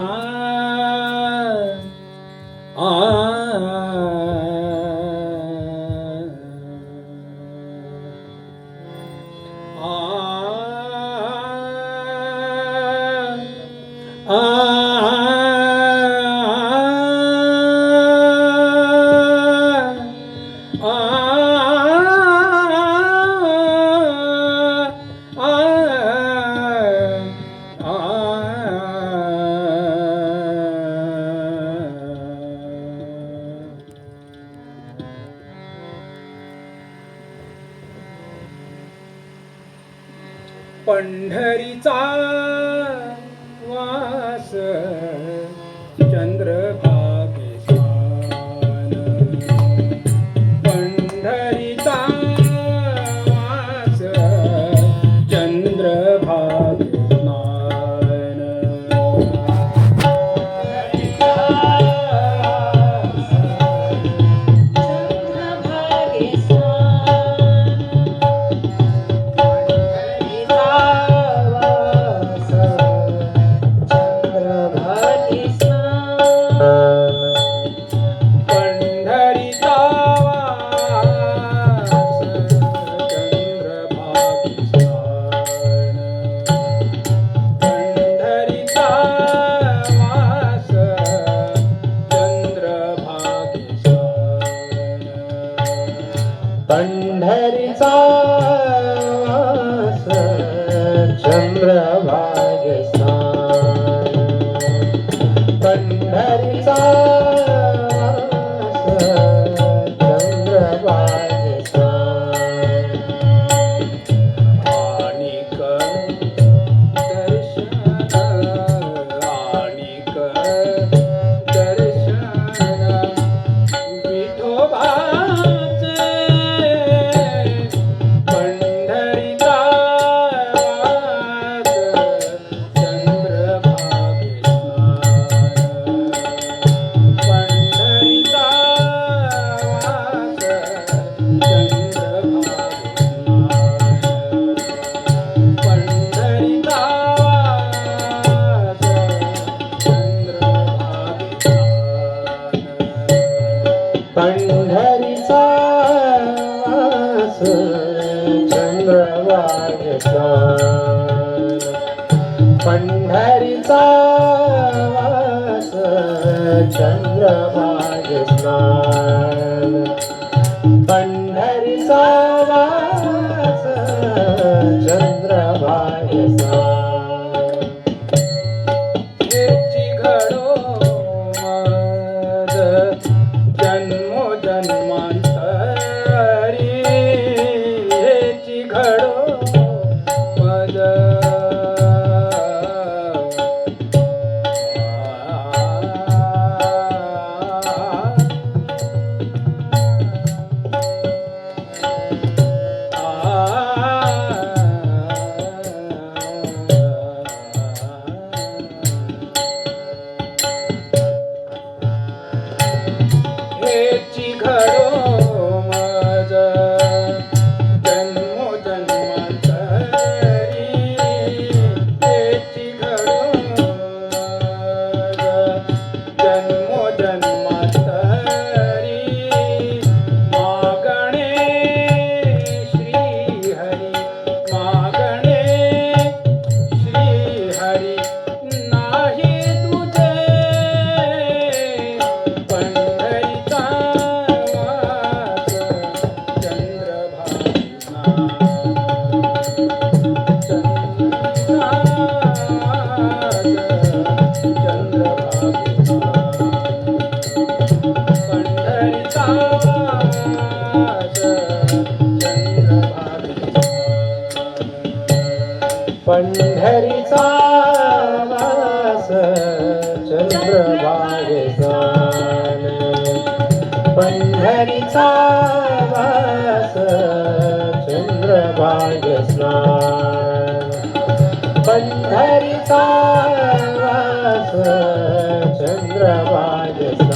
Mas पंढरीचा वास. पंढरीचा चंद्रभाग सा चंद्रवाजता पंढरीचा वास चंद्रभाजता पंढरीचा वास चंद्रबागे सन पंढरीचा वास चंद्रबाग स्नान पंढरीचा वास चंद्रबाग स्नान